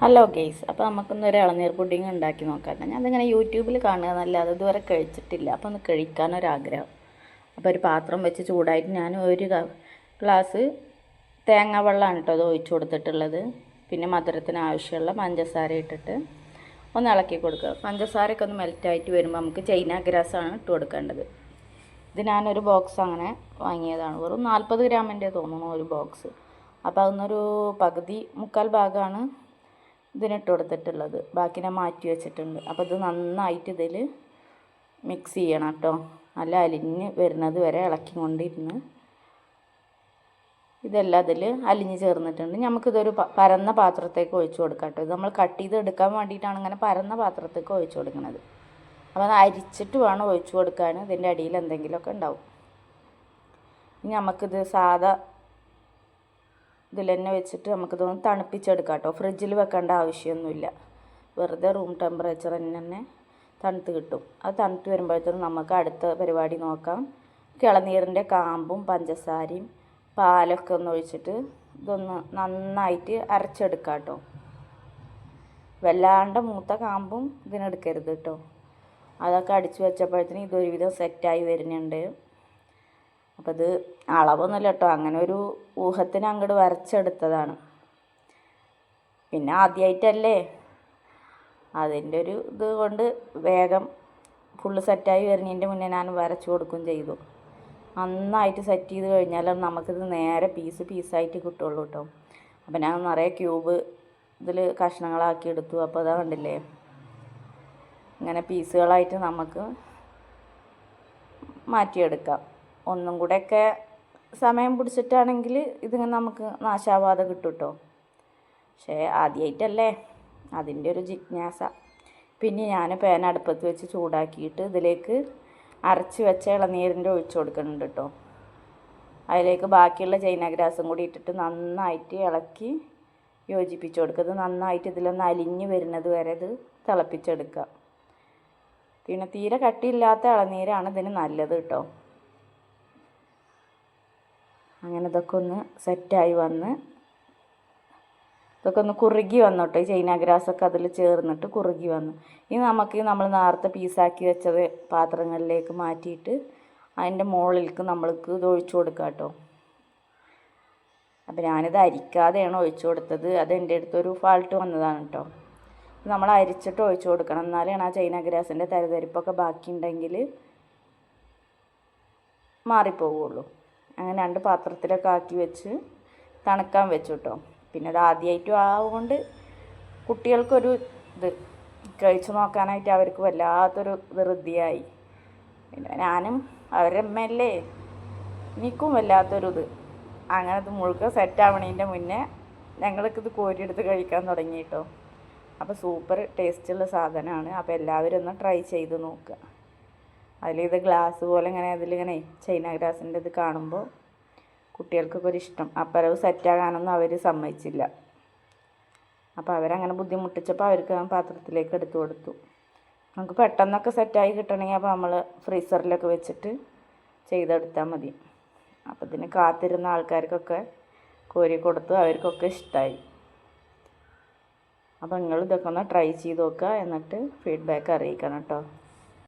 Hello guys അപ്പോൾ നമുക്കൊന്നൊരു ഇളനീർ pudding ഉണ്ടാക്കി നോക്കാം ഞാൻ അതിങ്ങനെ യൂട്യൂബിൽ കാണുക എന്നല്ലാതെ ഇതുവരെ കഴിച്ചിട്ടില്ല. അപ്പോൾ ഒന്ന് കഴിക്കാനൊരാഗ്രഹം അപ്പോൾ ഒരു പാത്രം വെച്ച് ചൂടായിട്ട് ഞാൻ ഒരു ഗ്ലാസ് തേങ്ങ വെള്ളമാണ് കേട്ടോ അത് ഒഴിച്ചു കൊടുത്തിട്ടുള്ളത്. പിന്നെ മധുരത്തിന് ആവശ്യമുള്ള പഞ്ചസാര ഇട്ടിട്ട് ഒന്ന് ഇളക്കി കൊടുക്കുക. പഞ്ചസാരയൊക്കെ ഒന്ന് മെൽറ്റായിട്ട് വരുമ്പോൾ നമുക്ക് ചൈന ഗ്രാസാണ് ഇട്ട് കൊടുക്കേണ്ടത്. ഇത് ഞാനൊരു ബോക്സ് അങ്ങനെ വാങ്ങിയതാണ്. വെറും നാൽപ്പത് ഗ്രാമിന്റെ തോന്നുന്നു ഒരു ബോക്സ് അപ്പോൾ അതൊന്നൊരു പകുതി മുക്കാൽ ഭാഗമാണ് ഇതിനിട്ട് കൊടുത്തിട്ടുള്ളത്. ബാക്കി ഞാൻ മാറ്റി വെച്ചിട്ടുണ്ട്. അപ്പോൾ ഇത് നന്നായിട്ട് ഇതിൽ മിക്സ് ചെയ്യണം കേട്ടോ. നല്ല അലിഞ്ഞ് വരുന്നത് വരെ ഇളക്കി കൊണ്ടിരുന്ന് ഇതെല്ലാം അതിൽ അലിഞ്ഞ് ചേർന്നിട്ടുണ്ട്. നമുക്കിതൊരു പരന്ന പാത്രത്തേക്ക് ഒഴിച്ചു കൊടുക്കാം കേട്ടോ. ഇത് നമ്മൾ കട്ട് ചെയ്ത് എടുക്കാൻ വേണ്ടിയിട്ടാണ് ഇങ്ങനെ പരന്ന പാത്രത്തേക്ക് ഒഴിച്ചു കൊടുക്കുന്നത് അപ്പോൾ അത് അരിച്ചിട്ട് വേണം ഒഴിച്ചു കൊടുക്കാൻ. ഇതിന്റെ അടിയിൽ എന്തെങ്കിലുമൊക്കെ ഉണ്ടാവും. ഇനി നമുക്കിത് സാധാ ഇതിൽ തന്നെ വെച്ചിട്ട് നമുക്കിതൊന്ന് തണുപ്പിച്ചെടുക്കാം കേട്ടോ ഫ്രിഡ്ജിൽ വെക്കേണ്ട ആവശ്യമൊന്നുമില്ല. വെറുതെ റൂം ടെമ്പറേച്ചർ തന്നെ തണുത്ത് കിട്ടും. അത് തണുത്ത് വരുമ്പോഴത്തേനും നമുക്ക് അടുത്ത പരിപാടി നോക്കാം. കിളനീറിന്റെ കാമ്പും പഞ്ചസാരയും പാലൊക്കെ ഒന്ന് ഒഴിച്ചിട്ട് ഇതൊന്ന് നന്നായിട്ട് അരച്ചെടുക്കാം കേട്ടോ വല്ലാണ്ട് മൂത്ത കാമ്പും ഇതിനെടുക്കരുത് കേട്ടോ. അതൊക്കെ അടിച്ചു വെച്ചപ്പോഴത്തേനും ഇതൊരുവിധം സെറ്റായി വരുന്നുണ്ട്. അപ്പോൾ ഇത് അളവൊന്നുമില്ല കേട്ടോ അങ്ങനെ ഒരു ഊഹത്തിന് അങ്ങോട്ട് വരച്ചെടുത്തതാണ്. പിന്നെ ആദ്യമായിട്ടല്ലേ അതിന്റെ ഒരു ഇത് കൊണ്ട് വേഗം ഫുള്ള് സെറ്റായി വരുന്നതിന്റെ മുന്നേ ഞാൻ വരച്ചു കൊടുക്കുകയും ചെയ്തു. നന്നായിട്ട് സെറ്റ് ചെയ്ത് കഴിഞ്ഞാൽ നമുക്കിത് നേരെ പീസ് പീസായിട്ട് കിട്ടുള്ളൂ കേട്ടോ അപ്പം ഞാൻ നിറയെ ക്യൂബ് ഇതിൽ കഷ്ണങ്ങളാക്കി എടുത്തു. അപ്പോൾ അതാ കണ്ടില്ലേ? ഇങ്ങനെ പീസുകളായിട്ട് നമുക്ക് മാറ്റിയെടുക്കാം. ഒന്നും കൂടെയൊക്കെ സമയം പിടിച്ചിട്ടാണെങ്കിൽ ഇതിങ്ങനെ നമുക്ക് നാശാവാതെ കിട്ടും കേട്ടോ പക്ഷേ ആദ്യമായിട്ടല്ലേ അതിന്റെ ഒരു ജിജ്ഞാസ. പിന്നെ ഞാൻ പേന അടുപ്പത്ത് വെച്ച് ചൂടാക്കിയിട്ട് ഇതിലേക്ക് അരച്ച് വെച്ച ഇളനീരിന്റെ ഒഴിച്ചു കൊടുക്കുന്നുണ്ട് കേട്ടോ. അതിലേക്ക് ബാക്കിയുള്ള ചൈന ഗ്രാസും കൂടി ഇട്ടിട്ട് നന്നായിട്ട് ഇളക്കി യോജിപ്പിച്ച് കൊടുക്കുക. ഇത് നന്നായിട്ട് ഇതിലൊന്ന് അലിഞ്ഞ് വരുന്നത് വരെ ഇത് തിളപ്പിച്ചെടുക്കുക. പിന്നെ തീരെ കട്ടിയില്ലാത്ത ഇളനീരാണ് ഇതിന് നല്ലത് കേട്ടോ. അങ്ങനെ ഇതൊക്കെ ഒന്ന് സെറ്റായി വന്ന് ഇതൊക്കെ ഒന്ന് കുറുകി വന്നു കേട്ടോ ഈ ചൈന ഗ്രാസൊക്കെ അതിൽ ചേർന്നിട്ട് കുറുകി വന്നു. ഇനി നമുക്ക് നമ്മൾ നേരത്തെ പീസാക്കി വെച്ചത് പാത്രങ്ങളിലേക്ക് മാറ്റിയിട്ട് അതിന്റെ മുകളിലേക്ക് നമ്മൾക്ക് ഇത് ഒഴിച്ചു കൊടുക്കാം കേട്ടോ. അപ്പം ഞാനിത് അരിക്കാതെയാണ് ഒഴിച്ചു കൊടുത്തത്. അത് എന്റെ അടുത്തൊരു ഫാൾട്ട് വന്നതാണ് കേട്ടോ. നമ്മൾ അരിച്ചിട്ട് ഒഴിച്ചു കൊടുക്കണം. എന്നാലാണ് ആ ചൈന ഗ്രാസിന്റെ തരിതരിപ്പൊക്കെ ബാക്കിയുണ്ടെങ്കിൽ മാറിപ്പോവുള്ളൂ. അങ്ങനെ രണ്ട് പാത്രത്തിലൊക്കെ ആക്കി വെച്ച് തണുക്കാൻ വെച്ചു കേട്ടോ പിന്നെ അത് ആദ്യമായിട്ടും ആവുകൊണ്ട് കുട്ടികൾക്കൊരു ഇത് കഴിച്ചു നോക്കാനായിട്ട് അവർക്ക് വല്ലാത്തൊരു ധൃതിയായി പിന്നെ ഞാനും അവരുടെ അമ്മയല്ലേ എനിക്കും വല്ലാത്തൊരു ഇത്. അങ്ങനെ ഇത് മുഴുക്ക സെറ്റ് ആവണതിന്റെ മുന്നേ ഞങ്ങൾക്ക് ഇത് കോരിയെടുത്ത് കഴിക്കാൻ തുടങ്ങി കേട്ടോ അപ്പോൾ സൂപ്പർ ടേസ്റ്റുള്ള സാധനമാണ്. അപ്പോൾ എല്ലാവരും ഒന്ന് ട്രൈ ചെയ്ത് നോക്കുക. അതിലിത് ഗ്ലാസ് പോലെ ഇങ്ങനെ അതിലിങ്ങനെ ചൈന ഗ്ലാസിന്റെ ഇത് കാണുമ്പോൾ കുട്ടികൾക്കൊക്കെ ഒരു ഇഷ്ടം. അപ്പോൾ അത് സെറ്റാകാനൊന്നും അവർ സമ്മതിച്ചില്ല. അപ്പോൾ അവരങ്ങനെ ബുദ്ധിമുട്ടിച്ചപ്പോൾ അവർക്ക് ആ പാത്രത്തിലേക്ക് എടുത്തു കൊടുത്തു. നമുക്ക് പെട്ടെന്നൊക്കെ സെറ്റായി കിട്ടണമെങ്കിൽ അപ്പോൾ നമ്മൾ ഫ്രീസറിലൊക്കെ വെച്ചിട്ട് ചെയ്തെടുത്താൽ മതി. അപ്പോൾ ഇതിന് കാത്തിരുന്ന ആൾക്കാർക്കൊക്കെ കോരി കൊടുത്തു അവർക്കൊക്കെ ഇഷ്ടമായി അപ്പോൾ നിങ്ങൾ ഇതൊക്കെ ഒന്ന് ട്രൈ ചെയ്ത് നോക്കുക എന്നിട്ട് ഫീഡ്ബാക്ക് അറിയിക്കണം കേട്ടോ